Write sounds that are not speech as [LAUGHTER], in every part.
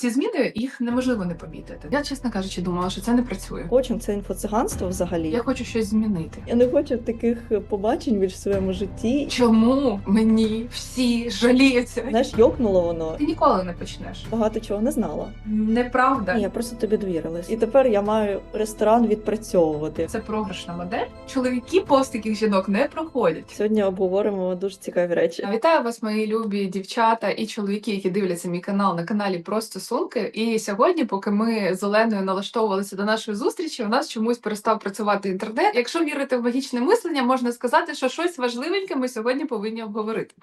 Ці зміни їх неможливо не помітити. Я, чесно кажучи, думала, що це не працює. Коучинг це інфоциганство взагалі. Я хочу щось змінити. Я не хочу таких побачень більш в своєму житті. Чому мені всі жаліються? Знаєш, йокнуло воно. Ти ніколи не почнеш. Багато чого не знала. Неправда. Ні, я просто тобі довірилась. І тепер я маю ресторан відпрацьовувати. Це програшна модель. Чоловіки повз таких жінок не проходять. Сьогодні обговоримо дуже цікаві речі. Вітаю вас, мої любі дівчата і чоловіки, які дивляться мій канал на каналі Про стосунки. І сьогодні, поки ми з Оленою налаштовувалися до нашої зустрічі, у нас чомусь перестав працювати інтернет. Якщо вірити в магічне мислення, можна сказати, що щось важливеньке ми сьогодні повинні обговорити.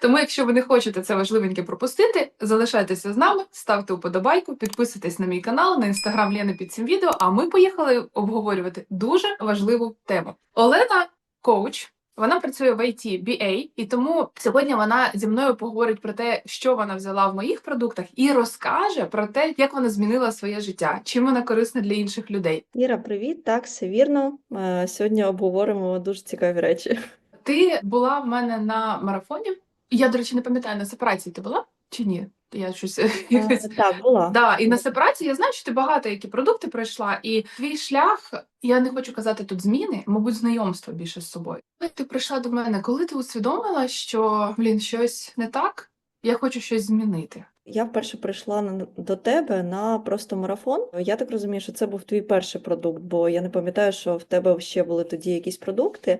Тому, якщо ви не хочете це важливеньке пропустити, залишайтеся з нами, ставте уподобайку, підписуйтесь на мій канал, на інстаграм Лєни під цим відео. А ми поїхали обговорювати дуже важливу тему. Олена коуч. Вона працює в IT BA, і тому сьогодні вона зі мною поговорить про те, що вона взяла в моїх продуктах, і розкаже про те, як вона змінила своє життя, чим вона корисна для інших людей. Іра, привіт. Так, все вірно. Е, Сьогодні обговоримо дуже цікаві речі. Ти була в мене на марафоні. Я, до речі, не пам'ятаю, на сепарації ти була чи ні? Я щось якось Е, Так, була. Да, і на сепарації я знаю, що ти багато які продукти пройшла, і твій шлях, я не хочу казати тут зміни, мабуть, знайомство більше з собою. Ти прийшла до мене, коли ти усвідомила, що блін, щось не так, я хочу щось змінити. Я вперше прийшла на, до тебе на просто марафон. Я так розумію, що це був твій перший продукт, бо я не пам'ятаю, що в тебе ще були тоді якісь продукти.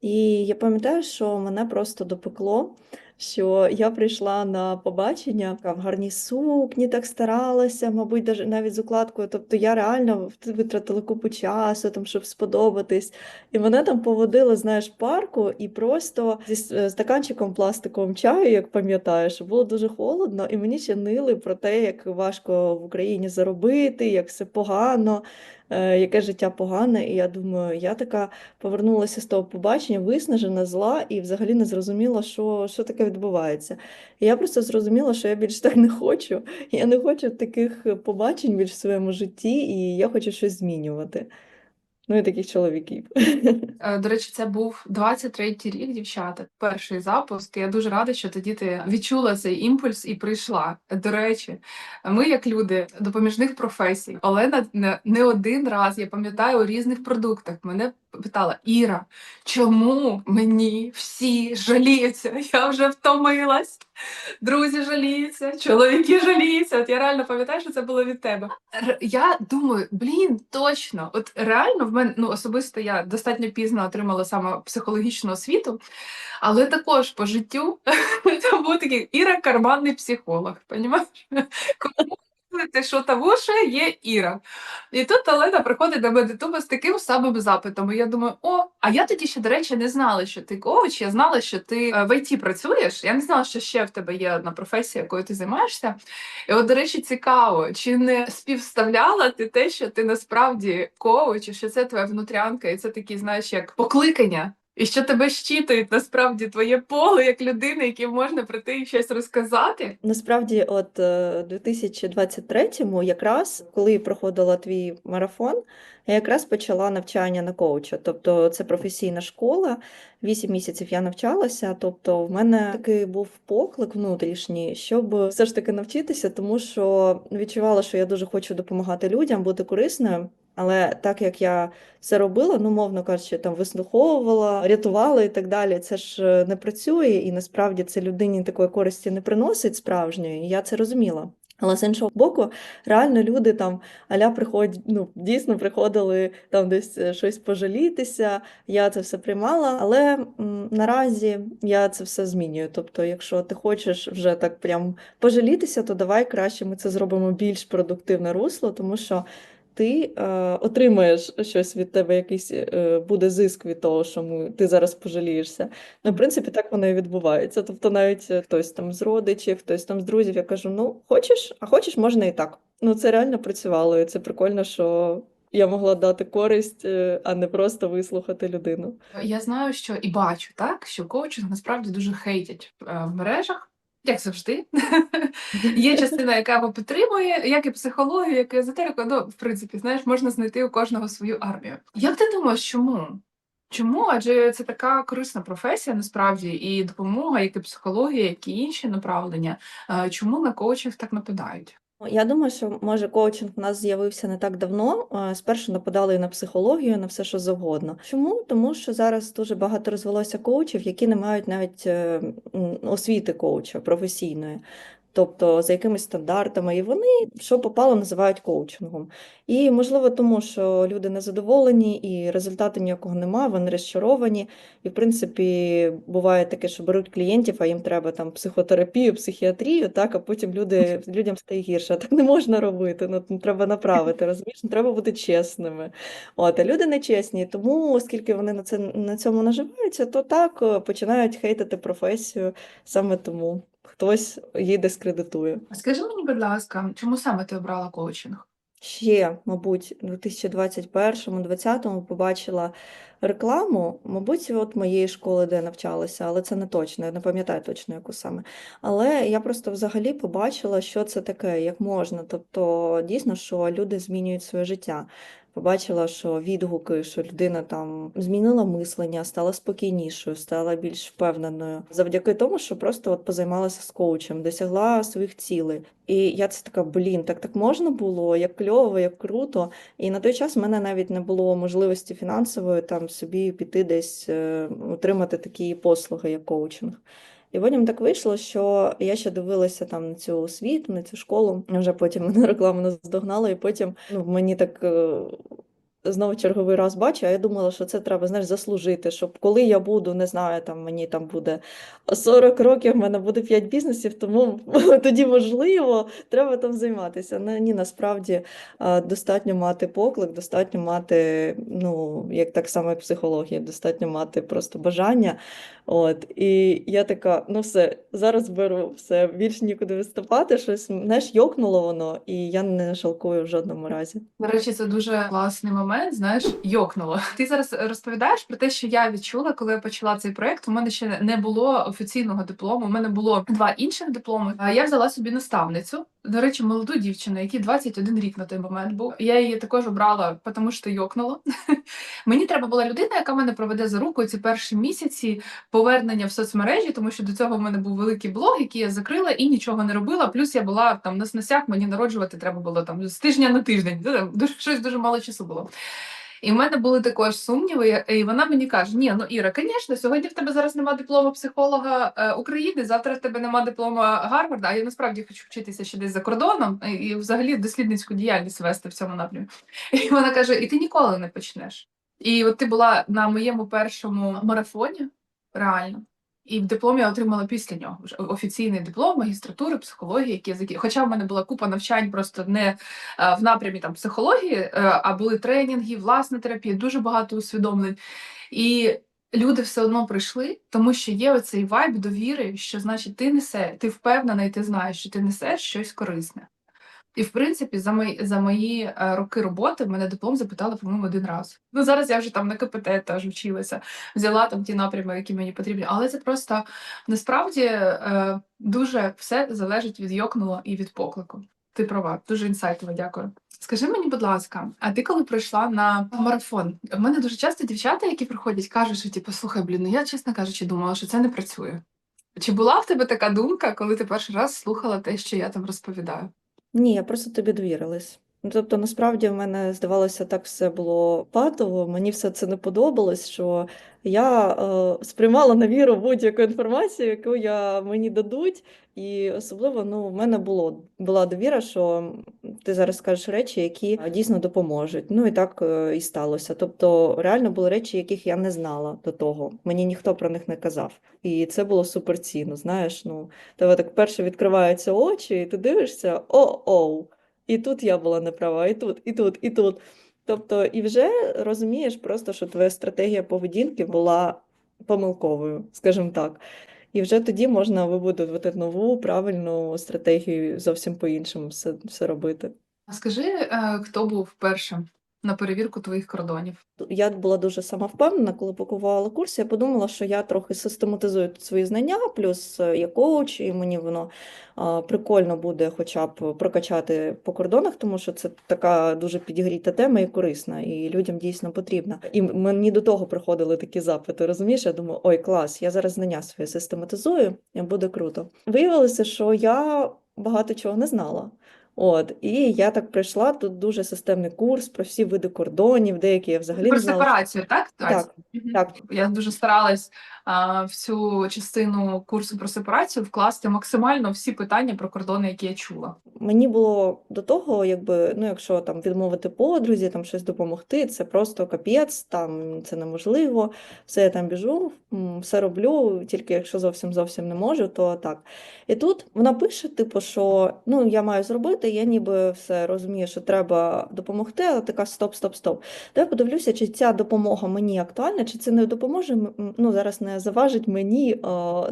І я пам'ятаю, що мене просто допекло, що я прийшла на побачення в гарній сукні, так старалася, мабуть, навіть з укладкою. Тобто я реально витратила купу часу, там, щоб сподобатись. І мене там поводили, знаєш, парку, і просто зі е, стаканчиком пластиковим чаю, як пам'ятаєш, було дуже холодно, і мені ще нили про те, як важко в Україні заробити, як все погано, яке життя погане. І я думаю, я така повернулася з того побачення, виснажена, зла, і взагалі не зрозуміла, що, що таке відбувається. І я просто зрозуміла, що я більше так не хочу. Я не хочу таких побачень більш в своєму житті, і я хочу щось змінювати. Ну і таких чоловіків. [LAUGHS] Е, До речі, це був 23-й рік, дівчата. Перший запуск. Я дуже рада, що тоді ти відчула цей імпульс і прийшла. До речі, ми, як люди допоміжних професій, Олена не, не один раз, я пам'ятаю, у різних продуктах мене питала: Іра, чому мені всі жаліються? Я вже втомилась. Друзі жаліються, чоловіки жаліються. От я реально пам'ятаю, що це було від тебе. Р- я думаю, блін, точно, от реально в мене ну особисто я достатньо пізно отримала саме психологічну освіту, але також по життю [LAUGHS] це був такий Іра карманний психолог. Понімаєш? Ти що того ще є Іра. І тут Олена приходить до мене з таким самим запитом. І я думаю, о, а я тоді ще, до речі, не знала, що ти коуч, я знала, що ти е, в ІТ працюєш. Я не знала, що ще в тебе є одна професія, якою ти займаєшся. І от, до речі, цікаво, чи не співставляла ти те, що ти насправді коуч, і що це твоя внутрянка, і це такі, знаєш, як покликання. І що тебе щитують насправді твоє поле як людини, яким можна прийти і щось розказати. Насправді, от е, у 2023-му, якраз коли проходила твій марафон, я якраз почала навчання на коуча. Тобто це професійна школа. Вісім місяців я навчалася. Тобто, в мене такий був поклик внутрішній, щоб все ж таки навчитися, тому що відчувала, що я дуже хочу допомагати людям, бути корисною. Але так як я це робила, ну мовно кажучи, там вислуховувала, рятувала і так далі, це ж е, не працює, і насправді це людині такої користі не приносить справжньої. І я це розуміла. Але з іншого боку, реально люди там аля приходять, ну дійсно приходили там десь е, щось пожалітися. Я це все приймала, але м, наразі я це все змінюю. Тобто, якщо ти хочеш вже так прям пожалітися, то давай краще ми це зробимо більш продуктивне русло, тому що ти е, отримаєш щось від тебе, якийсь е, буде зиск від того, що ми, ти зараз пожалієшся. Ну, в принципі, так воно і відбувається. Тобто, навіть е, хтось там з родичів, хтось там з друзів, я кажу: ну, хочеш, а хочеш, можна і так. Ну, це реально працювало, і це прикольно, що я могла дати користь, а не просто вислухати людину. Я знаю, що і бачу, так, що коучинг насправді дуже хейтять в мережах, як завжди. Є частина, яка його підтримує, як і психологію, як і езотерику. Ну, в принципі, знаєш, можна знайти у кожного свою армію. Як ти думаєш, чому? Чому? Адже це така корисна професія, насправді, і допомога, як і психологія, як і інші направлення. Е, Чому на коучів так нападають? Я думаю, що може коучинг у нас з'явився не так давно. Спершу нападали на психологію, на все, що завгодно. Чому? Тому що зараз дуже багато розвелося коучів, які не мають навіть е, освіти коуча професійної. Тобто за якимись стандартами, і вони що попало, називають коучингом. І можливо, тому що люди незадоволені, і результату ніякого немає, вони розчаровані. І, в принципі, буває таке, що беруть клієнтів, а їм треба там психотерапію, психіатрію, так, а потім люди, [LAUGHS] людям стає гірше. Так не можна робити, ну, треба направити, [LAUGHS] розумієш, ну, треба бути чесними. От, а люди нечесні, тому, оскільки вони на, це, на цьому наживаються, то так починають хейтити професію саме тому. Хтось її дискредитує. А Скажи мені, будь ласка, чому саме ти обрала коучинг? Ще, мабуть, у 2021-2020 побачила рекламу, мабуть, от моєї школи, де я навчалася, але це не точно, я не пам'ятаю точно, яку саме. Але я просто взагалі побачила, що це таке, як можна. Тобто, дійсно, що люди змінюють своє життя. Побачила, що відгуки, що людина там змінила мислення, стала спокійнішою, стала більш впевненою завдяки тому, що просто от позаймалася з коучем, досягла своїх цілей. І я це така, блін, так так можна було, як кльово, як круто. І на той час в мене навіть не було можливості фінансової там собі піти десь е, отримати такі послуги, як коучинг. І потім так вийшло, що я ще дивилася там на цю освіту, на цю школу. Вже потім мене реклама наздогнала, і потім ну, мені так. е, Знову черговий раз бачу, а я думала, що це треба знаєш, заслужити, щоб коли я буду, не знаю, там мені там буде 40 років, в мене буде 5 бізнесів, тому [LAUGHS] тоді можливо, треба там займатися. Ну, ні, насправді достатньо мати поклик, достатньо мати, ну, як так само, як психологія, достатньо мати просто бажання. От, і я така, ну все, зараз беру все, більш нікуди виступати, щось, знаєш, йокнуло воно, і я не жалкую в жодному разі. До речі, це дуже класний момент, знаєш, йокнуло. Ти зараз розповідаєш про те, що я відчула, коли я почала цей проект. У мене ще не було офіційного диплому. У мене було два інших дипломи. А Я взяла собі наставницю. До речі, молоду дівчину, якій 21 рік на той момент був. Я її також обрала, тому що йокнуло. [LAUGHS] Мені треба була людина, яка мене проведе за руку ці перші місяці повернення в соцмережі, тому що до цього в мене був великий блог, який я закрила і нічого не робила. Плюс я була там на сносях, мені народжувати треба було там з тижня на тиждень. Дуже щось дуже мало часу було. І в мене були також сумніви, і вона мені каже: Ні, ну Іра, звісно, сьогодні в тебе зараз немає диплому психолога е, України, завтра в тебе немає диплома Гарварда, а я насправді хочу вчитися ще десь за кордоном і взагалі дослідницьку діяльність вести в цьому напрямі. І вона каже: І ти ніколи не почнеш. І от ти була на моєму першому марафоні, реально. І в дипломі я отримала після нього вже офіційний диплом магістратури, психології, які. Хоча в мене була купа навчань просто не е, в напрямі там психології, е, а були тренінги, власна терапія, дуже багато усвідомлень. І люди все одно прийшли, тому що є оцей вайб довіри, що значить ти несе, ти впевнена, і ти знаєш, що ти несеш щось корисне. І в принципі, за мої за мої е, роки роботи мене диплом запитали, по-моєму, один раз. Ну зараз я вже там на КПТ теж вчилася, взяла там ті напрями, які мені потрібні. Але це просто насправді е, дуже все залежить від йокнула і від поклику. Ти права, дуже інсайтово, дякую. Скажи мені, будь ласка, а ти коли прийшла на марафон? В мене дуже часто дівчата, які приходять, кажуть, що типу, слухай, блін, ну я чесно кажучи, думала, що це не працює. Чи була в тебе така думка, коли ти перший раз слухала те, що я там розповідаю? Ні, я просто тобі довірилась. Ну, Тобто, насправді в мене здавалося, так все було патово, мені все це не подобалось, що я е, сприймала на віру будь-яку інформацію, яку я, мені дадуть. І особливо ну, в мене було, була довіра, що ти зараз скажеш речі, які е, дійсно допоможуть. Ну і так е, і сталося. Тобто, реально були речі, яких я не знала до того. Мені ніхто про них не казав. І це було суперцінно. Знаєш, ну тебе так перше відкриваються очі, і ти дивишся, о-оу. І тут я була неправа, і тут, і тут, і тут. Тобто, і вже розумієш просто, що твоя стратегія поведінки була помилковою, скажімо так. І вже тоді можна вибудувати нову правильну стратегію, зовсім по-іншому все, все робити. А скажи, е, хто був першим на перевірку твоїх кордонів? Я була дуже самовпевнена, коли пакувала курс. Я подумала, що я трохи систематизую тут свої знання, плюс е, я коуч, і мені воно прикольно буде хоча б прокачати по кордонах, тому що це така дуже підігріта тема і корисна, і людям дійсно потрібна. І мені до того приходили такі запити. Розумієш? Я думаю, ой, клас, я зараз знання свої систематизую, і буде круто. Виявилося, що я багато чого не знала. От, і я так прийшла, тут дуже системний курс про всі види кордонів, деякі я взагалі Про не знала. Про сепарацію, так? Так, так. Я дуже старалась в цю частину курсу про сепарацію вкласти максимально всі питання про кордони, які я чула. Мені було до того, якби, ну, якщо там відмовити подрузі, там щось допомогти, це просто капець, там це неможливо, все я там біжу, все роблю, тільки якщо зовсім зовсім не можу, то так. І тут вона пише, типу, що ну, я маю зробити, я ніби все розумію, що треба допомогти, але така стоп, стоп, стоп. Давай подивлюся, чи ця допомога мені актуальна, чи це не допоможе, ну, зараз не заважить мені, е,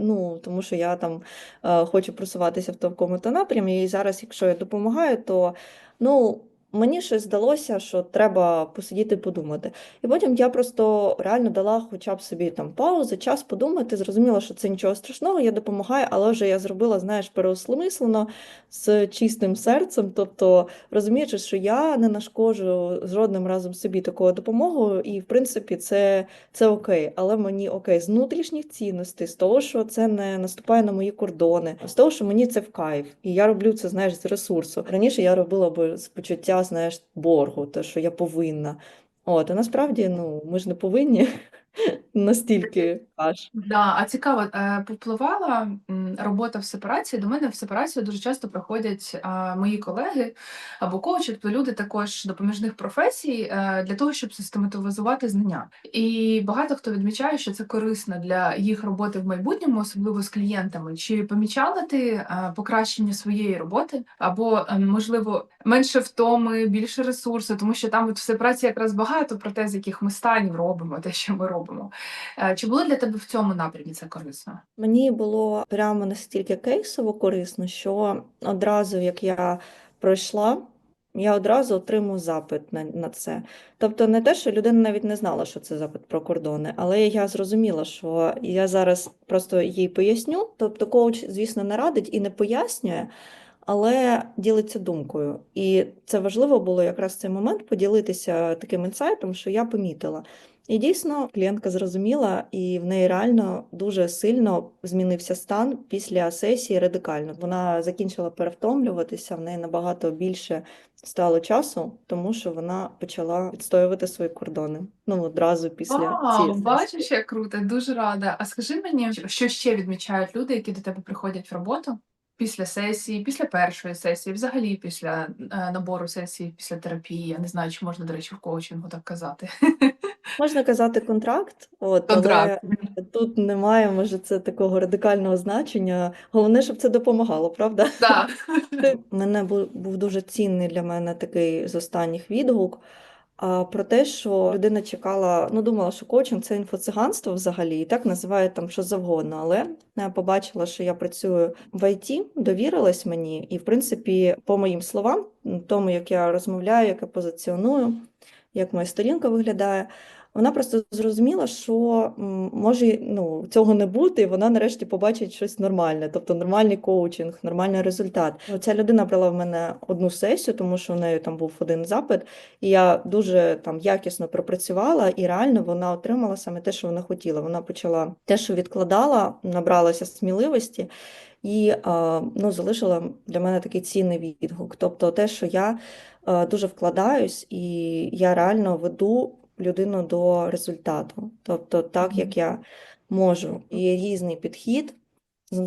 ну, тому що я там е, хочу просуватися в такому-то напрямі, і зараз, якщо я допомагаю, то ну, мені щось здалося, що треба посидіти подумати. І потім я просто реально дала хоча б собі там паузу, час подумати, зрозуміла, що це нічого страшного, я допомагаю, але вже я зробила, знаєш, переосмислено з чистим серцем, тобто розуміючи, що я не нашкоджу жодним разом собі такою допомогою, і в принципі це це окей, але мені окей з внутрішніх цінностей, з того, що це не наступає на мої кордони, з того, що мені це в кайф, і я роблю це, знаєш, з ресурсу. Раніше я робила би з почуття, знаєш, боргу, те, що я повинна. От, а насправді, ну, ми ж не повинні [LAUGHS] настільки аж. Да, а цікаво, е, попливала м, робота в сепарації. До мене в сепарацію дуже часто приходять мої колеги або коучі, тобто люди також допоміжних професій е, для того, щоб систематизувати знання. І багато хто відмічає, що це корисно для їх роботи в майбутньому, особливо з клієнтами. Чи помічала ти е, покращення своєї роботи, або е, можливо менше втоми, більше ресурсу, тому що там от в сепарації якраз багато про те, з яких ми станів робимо, те, що ми робимо. Е, Чи було для тебе в цьому напрямі це корисно? Мені було прямо настільки кейсово корисно, що одразу, як я пройшла, я одразу отримую запит на, на це. Тобто не те, що людина навіть не знала, що це запит про кордони, але я зрозуміла, що я зараз просто їй поясню. Тобто коуч, звісно, не радить і не пояснює, але ділиться думкою. І це важливо було якраз цей момент поділитися таким інсайтом, що я помітила. І дійсно клієнтка зрозуміла, і в неї реально дуже сильно змінився стан після сесії радикально. Вона закінчила перевтомлюватися, в неї набагато більше стало часу, тому що вона почала відстоювати свої кордони. Ну одразу після Вау, цієї бачиш, як круто, дуже рада. А скажи мені, що ще відмічають люди, які до тебе приходять в роботу після сесії, після першої сесії, взагалі після е, набору сесії, після терапії. Я не знаю, чи можна, до речі, в коучингу так казати. [LAUGHS] Можна казати контракт, от, Контракт. але тут немає, може, це такого радикального значення. Головне, щоб це допомагало, правда? Так. [LAUGHS] Мене був, був дуже цінний для мене такий з останніх відгук. Про те, що людина чекала, ну думала, що коучинг це інфоциганство взагалі, і так називають там що завгодно. Але я побачила, що я працюю в ІТ, довірилась мені, і в принципі, по моїм словам, тому як я розмовляю, як я позиціоную, як моя сторінка виглядає. Вона просто зрозуміла, що може ну, цього не бути, і вона нарешті побачить щось нормальне, тобто нормальний коучинг, нормальний результат. Ця людина брала в мене одну сесію, тому що в неї там був один запит, і я дуже там якісно пропрацювала, і реально вона отримала саме те, що вона хотіла. Вона почала те, що відкладала, набралася сміливості. І ну, залишила для мене такий цінний відгук. Тобто те, що я дуже вкладаюсь, і я реально веду людину до результату. Тобто, так як я можу. І є різний підхід.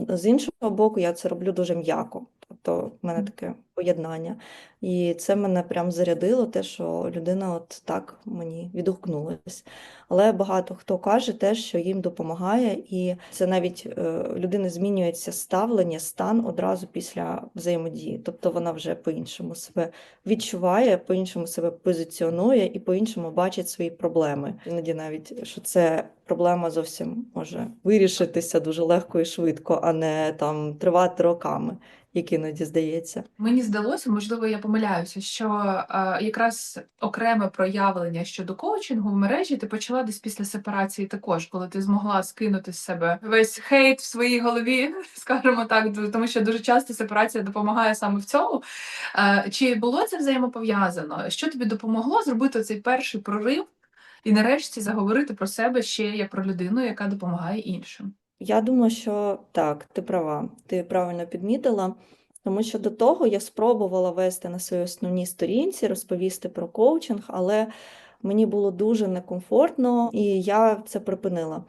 З іншого боку, я це роблю дуже м'яко. Тобто, в мене таке поєднання. І це мене прям зарядило, те, що людина от так мені відгукнулась. Але багато хто каже те, що їм допомагає, і це навіть е, людини змінюється ставлення, стан одразу після взаємодії. Тобто вона вже по-іншому себе відчуває, по-іншому себе позиціонує і по-іншому бачить свої проблеми. Іноді навіть що це проблема зовсім може вирішитися дуже легко і швидко, а не там тривати роками, як іноді здається. Мені здалося, можливо, я помиляюся, що е, якраз окреме проявлення щодо коучингу в мережі ти почала десь після сепарації також, коли ти змогла скинути з себе весь хейт в своїй голові, [LAUGHS] скажімо так, тому що дуже часто сепарація допомагає саме в цьому. Е, чи було це взаємопов'язано? Що тобі допомогло зробити цей перший прорив і нарешті заговорити про себе ще як про людину, яка допомагає іншим? Я думаю, що так, ти права, ти правильно підмітила. Тому що до того я спробувала вести на своїй основній сторінці, розповісти про коучинг, але мені було дуже некомфортно, і я це припинила.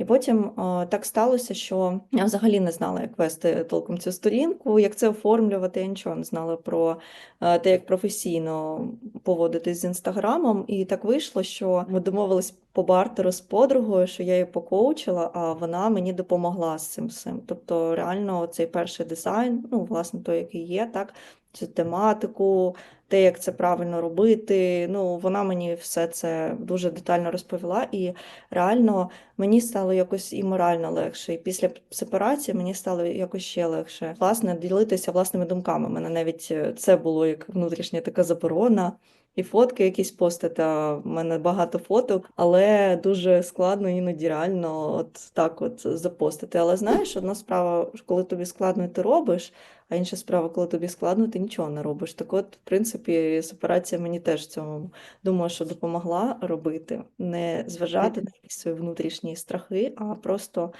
І потім е, так сталося, що я взагалі не знала, як вести толком цю сторінку, як це оформлювати. Я нічого не знала про е, те, як професійно поводитись з інстаграмом. І так вийшло, що ми домовились по бартеру з подругою, що я її покоучила, а вона мені допомогла з цим всім. Тобто, реально, цей перший дизайн, ну, власне, той, який є, так, цю тематику, те, як це правильно робити. Ну, вона мені все це дуже детально розповіла, і реально мені стало якось і морально легше. І після сепарації мені стало якось ще легше. Власне, ділитися власними думками. Мене навіть е, це було як внутрішня така заборона. І фотки якісь постити, а в мене багато фоток, але дуже складно іноді реально от так от запостити. Але знаєш, одна справа, коли тобі складно, ти робиш, а інша справа, коли тобі складно, ти нічого не робиш. Так от, в принципі, сепарація мені теж в цьому думаю, що допомогла робити, не зважати на якісь свої внутрішні страхи, а просто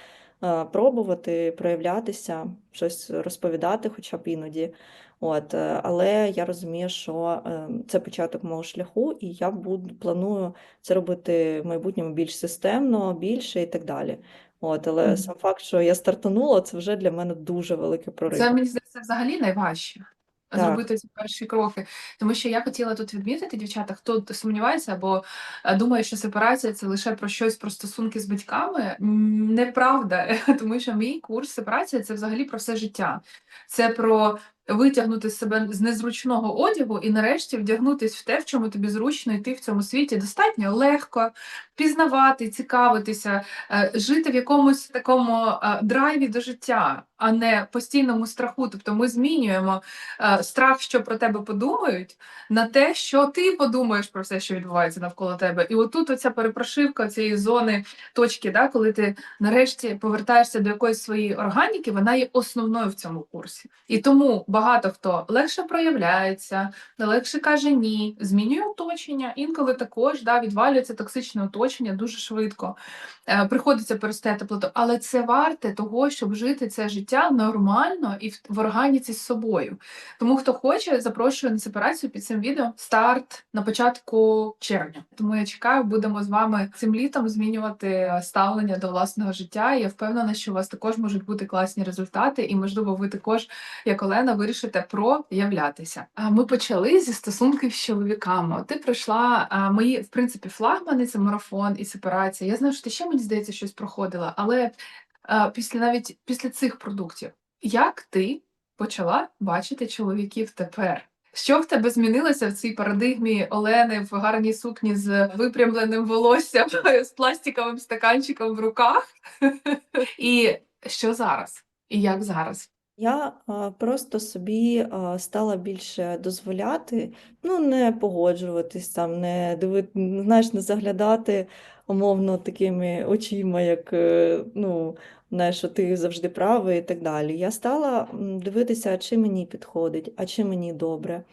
е, пробувати проявлятися, щось розповідати, хоча б іноді. От, е, але я розумію, що е, це початок мого шляху, і я буду планую це робити в майбутньому більш системно, більше і так далі. От, але Мгм. сам факт, що я стартанула, це вже для мене дуже великий прорив. Це мені здається взагалі найважче. Так. Зробити ці перші кроки, тому що я хотіла тут відмітити, дівчата, хто сумнівається або е, думає, що сепарація це лише про щось про стосунки з батьками. Неправда, [LAUGHS] тому що мій курс сепарація це взагалі про все життя. Це про витягнути себе з незручного одягу і нарешті вдягнутись в те, в чому тобі зручно йти в цьому світі. Достатньо легко, пізнавати, цікавитися, е, жити в якомусь такому е, драйві до життя, а не постійному страху. Тобто ми змінюємо е, страх, що про тебе подумають, на те, що ти подумаєш про все, що відбувається навколо тебе. І отут оця перепрошивка цієї зони точки, да, коли ти нарешті повертаєшся до якоїсь своєї органіки, вона є основною в цьому курсі. І тому багато хто легше проявляється, легше каже ні, змінює оточення. Інколи також да, відвалюється токсичне оточення дуже швидко. Е, приходиться перестати плату, але це варте того, щоб жити це життя нормально і в, органіці з собою. Тому хто хоче, запрошую на сепарацію під цим відео. Старт на початку червня. Тому я чекаю, будемо з вами цим літом змінювати е, ставлення до власного життя. Я впевнена, що у вас також можуть бути класні результати, і можливо, ви також, як Олена, вирішите проявлятися. А ми почали зі стосунків з чоловіками. Ти пройшла мої, в принципі, флагмани, це марафон і сепарація. Я знаю, що ти ще мені здається щось проходила, але а, після навіть після цих продуктів, як ти почала бачити чоловіків тепер? Що в тебе змінилося в цій парадигмі Олени в гарній сукні з випрямленим волоссям, [LAUGHS] з пластиковим стаканчиком в руках? [LAUGHS] І що зараз? І як зараз? Я а, просто собі а, стала більше дозволяти, ну, не погоджуватись там, не диви, знаєш, не заглядати умовно такими очима, як е, ну, знаєш, що ти завжди правий і так далі. Я стала дивитися, чи мені підходить, а чи мені добре,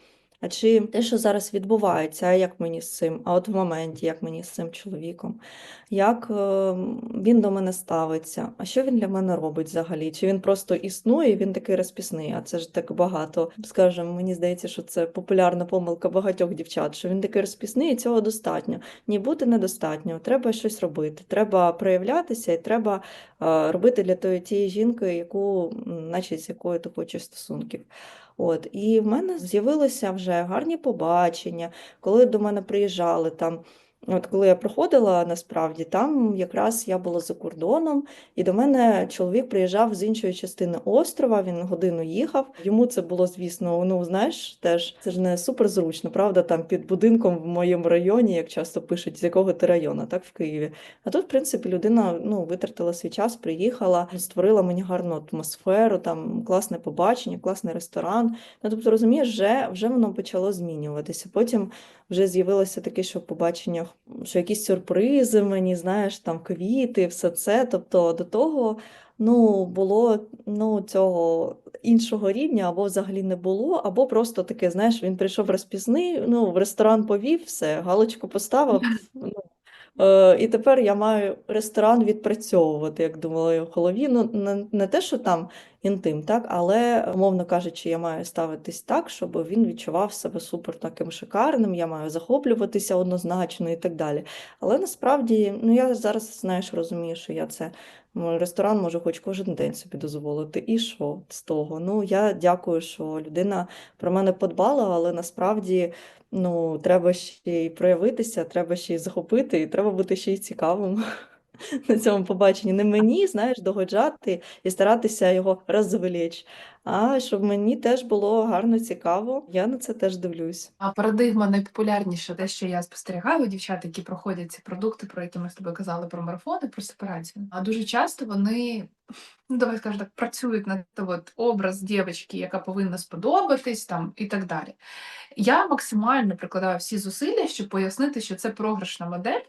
а чи те, що зараз відбувається, а як мені з цим, а от в моменті, як мені з цим чоловіком, як е, він до мене ставиться, а що він для мене робить взагалі? Чи він просто існує, він такий розпісний, а це ж так багато. Скажімо, мені здається, що це популярна помилка багатьох дівчат, що він такий розпісний, і цього достатньо. Ні, бути недостатньо, треба щось робити, треба проявлятися і треба е, робити для тої тієї жінки, яку, наче з якою ти хочеш стосунків. От, і в мене з'явилися вже гарні побачення, коли до мене приїжджали там. От коли я проходила, насправді там якраз я була за кордоном, і до мене чоловік приїжджав з іншої частини острова. Він годину їхав. Йому це було, звісно, ну знаєш, теж це ж не супер зручно, правда? Там під будинком в моєму районі, як часто пишуть, з якого ти району, так в Києві. А тут, в принципі, людина ну витратила свій час, приїхала, створила мені гарну атмосферу, там класне побачення, класний ресторан. Ну тобто, розумієш, вже, вже воно почало змінюватися. Потім вже з'явилося таке, що в побаченнях, що якісь сюрпризи мені, знаєш, там квіти, все це. Тобто до того ну, було ну, цього іншого рівня, або взагалі не було, або просто таке, знаєш, він прийшов розпізний, ну, в ресторан повів, все, галочку поставив. [LAUGHS] Ну, І тепер я маю ресторан відпрацьовувати, як думала в голові. Ну, не, не те, що там інтим, так? Але, мовно кажучи, я маю ставитись так, щоб він відчував себе супер таким шикарним, я маю захоплюватися однозначно і так далі. Але насправді, ну я зараз, знаєш, розумію, що я це ресторан може хоч кожен день собі дозволити. І що з того? Ну, я дякую, що людина про мене подбала, але насправді. Ну, треба ще й проявитися, треба ще й захопити, і треба бути ще й цікавим на цьому побаченні. Не мені, знаєш, догоджати і старатися його розвеліч, а щоб мені теж було гарно цікаво. Я на це теж дивлюсь. А парадигма найпопулярніша, те, що я спостерігаю дівчат, які проходять ці продукти, про які ми з тобою казали про марафони, про сепарацію. А дуже часто вони, ну давай скажемо так, працюють над от, образ дівчинки, яка повинна сподобатись там і так далі. Я максимально прикладаю всі зусилля, щоб пояснити, що це програшна модель.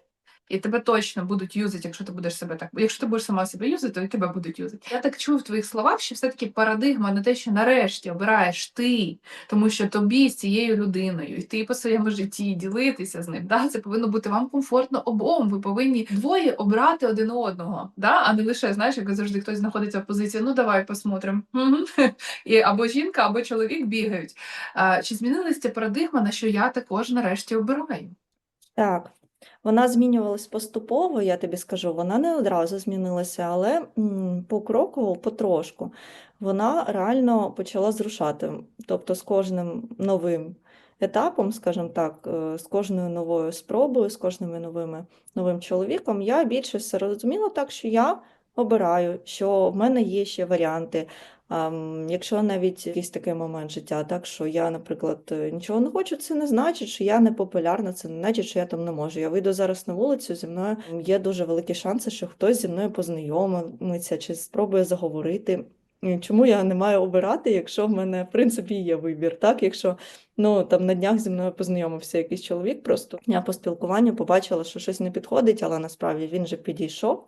І тебе точно будуть юзати, якщо ти будеш себе так. Якщо ти будеш сама себе юзати, то і тебе будуть юзати. Я так чую в твоїх словах, що все-таки парадигма на те, що нарешті обираєш ти, тому що тобі з цією людиною йти по своєму житті, ділитися з ним. Да? Це повинно бути вам комфортно обом. Ви повинні двоє обрати один одного, да? а не лише знаєш, як завжди хтось знаходиться в позиції. Ну давай посмотрим. Мгм. І або жінка, або чоловік бігають. Чи змінилася парадигма, на що я також нарешті обираю? Так, вона змінювалась поступово, я тобі скажу, вона не одразу змінилася, але м, покроково, потрошку, вона реально почала зрушати. Тобто з кожним новим етапом, скажімо так, е, з кожною новою спробою, з кожними новими новим чоловіком, я більше все розуміла так, що я обираю, що в мене є ще варіанти. Якщо навіть якийсь такий момент життя, так що я, наприклад, е, нічого не хочу, це не значить, що я не популярна, це не значить, що я там не можу. Я вийду зараз на вулицю, зі мною є дуже великі шанси, що хтось зі мною познайомиться чи спробує заговорити. Чому я не маю обирати, якщо в мене в принципі є вибір, так? Якщо ну там на днях зі мною познайомився якийсь чоловік, просто я по спілкуванню побачила, що щось не підходить, але насправді він же підійшов.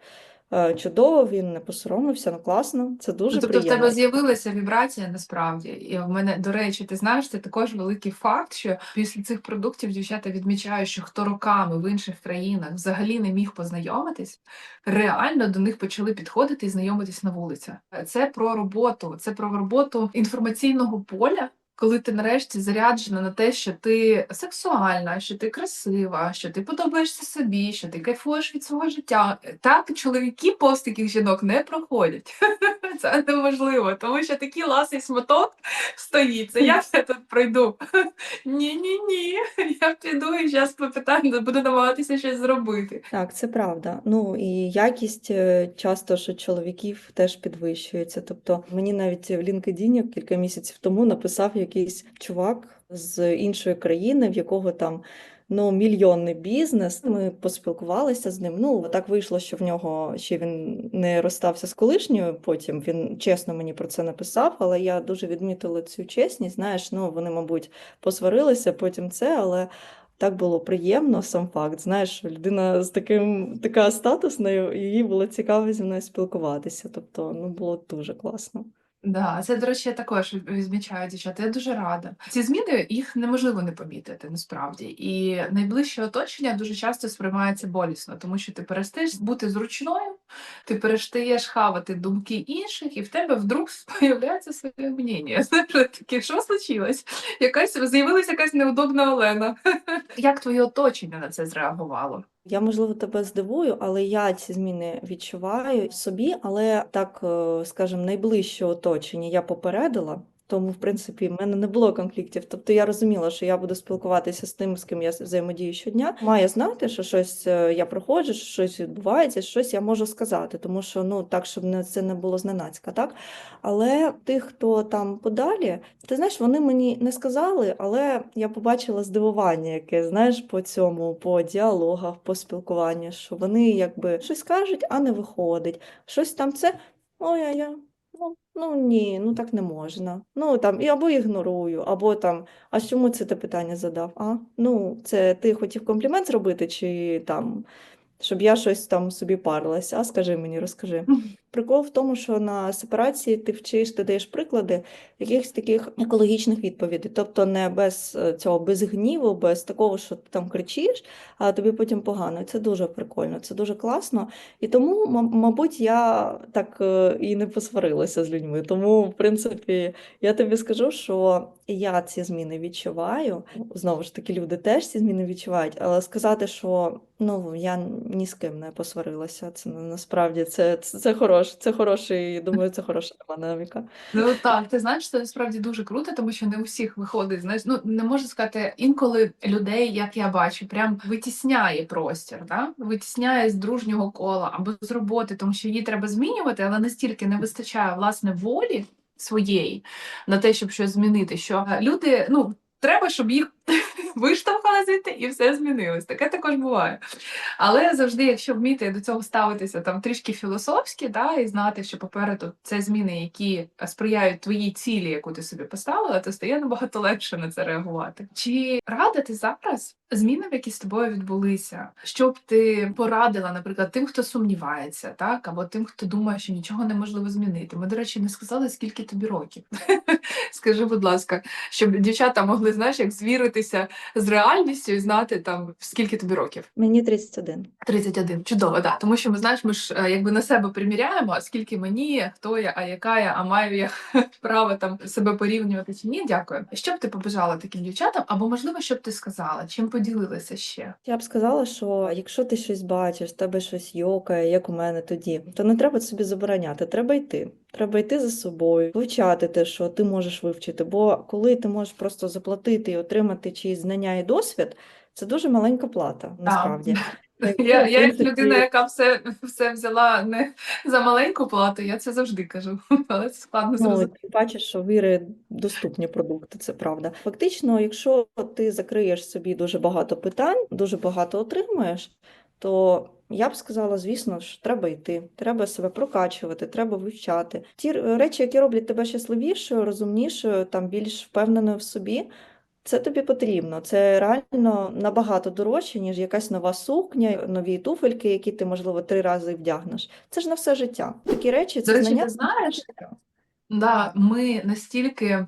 Е, Чудово, він не посоромився, ну класно, це дуже Ну, тобто в тебе з'явилася вібрація насправді. І в мене, до речі, ти знаєш, це також великий факт, що після цих продуктів дівчата відмічають, що хто роками в інших країнах взагалі не міг познайомитись, реально до них почали підходити і знайомитись на вулицях. Це про роботу, це про роботу інформаційного поля. Коли ти нарешті заряджена на те, що ти сексуальна, що ти красива, що ти подобаєшся собі, що ти кайфуєш від свого життя. Так чоловіки повз таких жінок не проходять. [LAUGHS] Це неможливо, тому що такий ласий смоток стоїть. Це я все тут пройду. Ні, ні, ні. Я піду і зараз попитаю, буду намагатися щось зробити. Так, це правда. Ну і якість е, часто у чоловіків теж підвищується. Тобто мені навіть в LinkedIn кілька місяців тому написав якийсь чувак з іншої країни, в якого там ну, мільйонний бізнес. Ми поспілкувалися з ним. Ну, так вийшло, що в нього ще він не розстався з колишньою. Потім він чесно мені про це написав, але я дуже відмітила цю чесність. Знаєш, ну вони, мабуть, посварилися потім це, але. Так було приємно, сам факт. Знаєш, людина з таким така статусною, їй було цікаво зі мною спілкуватися. Тобто, ну було дуже класно. Да, це, до речі, я також відмічаю дівчата. Я дуже рада. Ці зміни їх неможливо не помітити насправді. І найближче оточення дуже часто сприймається болісно, тому що ти перестаєш бути зручною, ти перестаєш хавати думки інших, і в тебе вдруг [LAUGHS] з'являється своє мнення. [LAUGHS] Таке, що случилось? Якась з'явилася якась неудобна Олена. [LAUGHS] Як твоє оточення на це зреагувало? Я, можливо, тебе здивую, але я ці зміни відчуваю собі, але так, е, скажімо, найближче оточення я попередила. Тому, в принципі, в мене не було конфліктів. Тобто я розуміла, що я буду спілкуватися з тим, з ким я взаємодію щодня. Має знати, що щось е, я проходжу, що щось відбувається, щось я можу сказати, тому що ну так, щоб не це не було зненацька, так? Але тих, хто там подалі, ти знаєш, вони мені не сказали, але я побачила здивування, яке знаєш по цьому, по діалогах, по спілкуванню, що вони якби щось кажуть, а не виходить. Щось там це. Ой, а я. Ну, ні, ну так не можна. Ну там і або ігнорую, або там, а чому це ти питання задав? А? Ну, це ти хотів комплімент зробити, чи там, щоб я щось там собі парилася? А скажи мені, розкажи. Прикол в тому, що на сепарації ти вчиш, ти даєш приклади якихось таких екологічних відповідей, тобто не без е, цього, без гніву, без такого, що ти там кричиш, а тобі потім погано. Це дуже прикольно, це дуже класно. І тому, мабуть, я так е, і не посварилася з людьми. Тому, в принципі, я тобі скажу, що я ці зміни відчуваю. Знову ж таки, люди теж ці зміни відчувають, але сказати, що ну я ні з ким не посварилася. Це на- насправді це, це, це хороше, це хороший, думаю, це хороша динаміка. Ну так, ти знаєш, це насправді дуже круто, тому що не у всіх виходить. Знаєш, ну не можу сказати, інколи людей, як я бачу, прям витісняє простір, да? витісняє з дружнього кола або з роботи, тому що її треба змінювати, але настільки не вистачає власне волі своєї на те, щоб щось змінити. Що люди, ну треба, щоб їх виштовхали звідти і все змінилось. Таке також буває. Але завжди, якщо вміти до цього ставитися там трішки філософськи, да, і знати, що попереду це зміни, які сприяють твоїй цілі, яку ти собі поставила, то стає набагато легше на це реагувати. Чи рада ти зараз змінам, які з тобою відбулися? Що б ти порадила, наприклад, тим, хто сумнівається, так або тим, хто думає, що нічого неможливо змінити? Ми, до речі, не сказали, скільки тобі років. [LAUGHS] Скажи, будь ласка, щоб дівчата могли, знаєш, як звіритися з реальністю і знати там скільки тобі років. Мені 31. 31. Чудово, да. Тому що ми знаєш, ми ж е, якби на себе приміряємо, а скільки мені, хто я, а яка я, а маю я [LAUGHS] право там себе порівнювати чи ні. Дякую. Що б ти побажала таким дівчатам? Або можливо, що б ти сказала? Чим поділилася ще? Я б сказала, що якщо ти щось бачиш, тебе щось йокає, як у мене тоді, то не треба собі забороняти, треба йти. Треба йти за собою, вивчати те, що ти можеш вивчити. Бо коли ти можеш просто заплатити і отримати чиїсь знання і досвід, це дуже маленька плата, насправді. Якщо, Я, я як людина, яка все, все взяла не за маленьку плату, я це завжди кажу, [LAUGHS] але це складно Ну, ти бачиш, що віри доступні продукти, це правда. Фактично, якщо ти закриєш собі дуже багато питань, дуже багато отримаєш, то я б сказала, звісно ж, треба йти, треба себе прокачувати, треба вивчати. Ті речі, які роблять тебе щасливішою, розумнішою, там більш впевненою в собі. Це тобі потрібно. Це реально набагато дорожче, ніж якась нова сукня, нові туфельки, які ти, можливо, три рази вдягнеш. Це ж на все життя. Такі речі, До це речі, знання. ти знаєш, да, ми настільки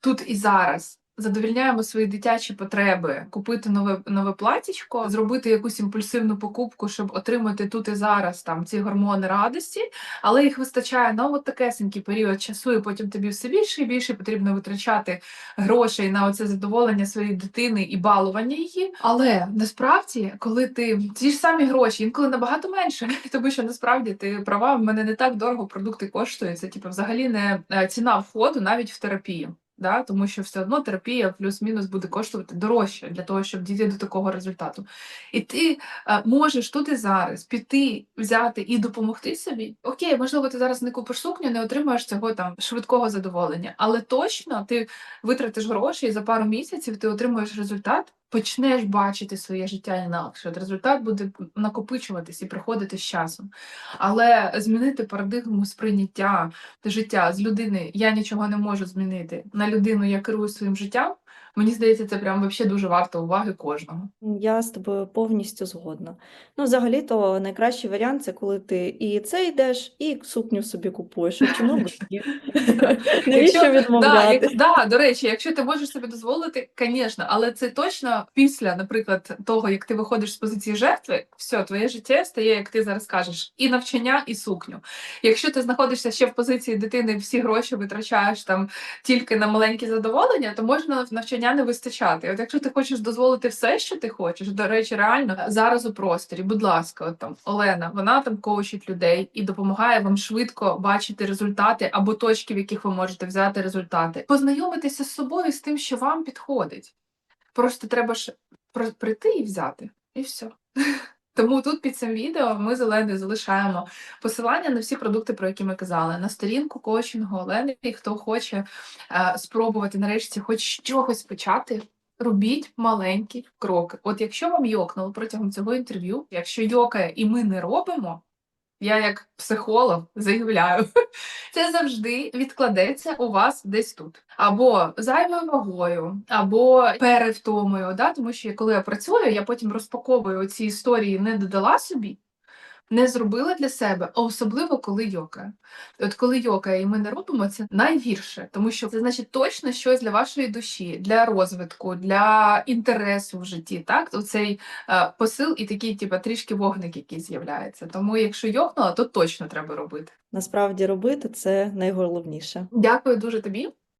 тут і зараз задовільняємо свої дитячі потреби, купити нове нове платічко, зробити якусь імпульсивну покупку, щоб отримати тут і зараз там ці гормони радості, але їх вистачає на от такесенький період часу, і потім тобі все більше і більше потрібно витрачати грошей на оце задоволення своєї дитини і балування її. Але насправді, коли ти ті ж самі гроші, інколи набагато менше, [LAUGHS] тому що насправді ти права, в мене не так дорого продукти коштують. Це типу взагалі не е, ціна входу навіть в терапію. Да, тому що все одно терапія плюс-мінус буде коштувати дорожче для того, щоб дійти до такого результату. І ти е, можеш тут і зараз піти, взяти і допомогти собі. Окей, можливо, ти зараз не купиш сукню, не отримаєш цього там швидкого задоволення, але точно ти витратиш гроші і за пару місяців ти отримуєш результат, почнеш бачити своє життя інакше. Результат буде накопичуватись і приходити з часом. Але змінити парадигму сприйняття життя з людини я нічого не можу змінити на людину, я керую своїм життям. Мені здається, це прям вообще дуже варто уваги кожного. Я з тобою повністю згодна. Ну, взагалі-то найкращий варіант це коли ти і це йдеш, і сукню собі купуєш. Чому б ні? [LAUGHS] Навіщо відмовляти? да, до речі, якщо ти можеш собі дозволити, звісно, але це точно після, наприклад, того, як ти виходиш з позиції жертви, все, твоє життя стає, як ти зараз кажеш, і навчання, і сукню. Якщо ти знаходишся ще в позиції дитини, всі гроші витрачаєш там тільки на маленькі задоволення, то можна в навчання не вистачати. От якщо ти хочеш дозволити все, що ти хочеш, до речі, реально зараз у просторі, будь ласка, от там Олена, вона там коучить людей і допомагає вам швидко бачити результати або точки, в яких ви можете взяти результати. Познайомитися з собою з тим, що вам підходить. Просто треба ж прийти і взяти, і все. Тому тут під цим відео ми з Оленою залишаємо посилання на всі продукти, про які ми казали, на сторінку коучингу Олени. І хто хоче е, спробувати нарешті хоч чогось почати, робіть маленькі кроки. От якщо вам йокнуло протягом цього інтерв'ю, якщо йокає і ми не робимо, я як психолог заявляю, [LAUGHS] це завжди відкладеться у вас десь тут. Або зайвою вагою, або перевтомою. Да? Тому що коли я працюю, я потім розпаковую ці історії, не додала собі. Не зробила для себе, а особливо коли йокає. От коли йокає і ми не робимо це найгірше, тому що це значить точно щось для вашої душі, для розвитку, для інтересу в житті. Так, оцей е, посил і такий, типу, трішки вогник, який з'являється. Тому, якщо йокнула, то точно треба робити. Насправді робити це найголовніше. Дякую дуже тобі.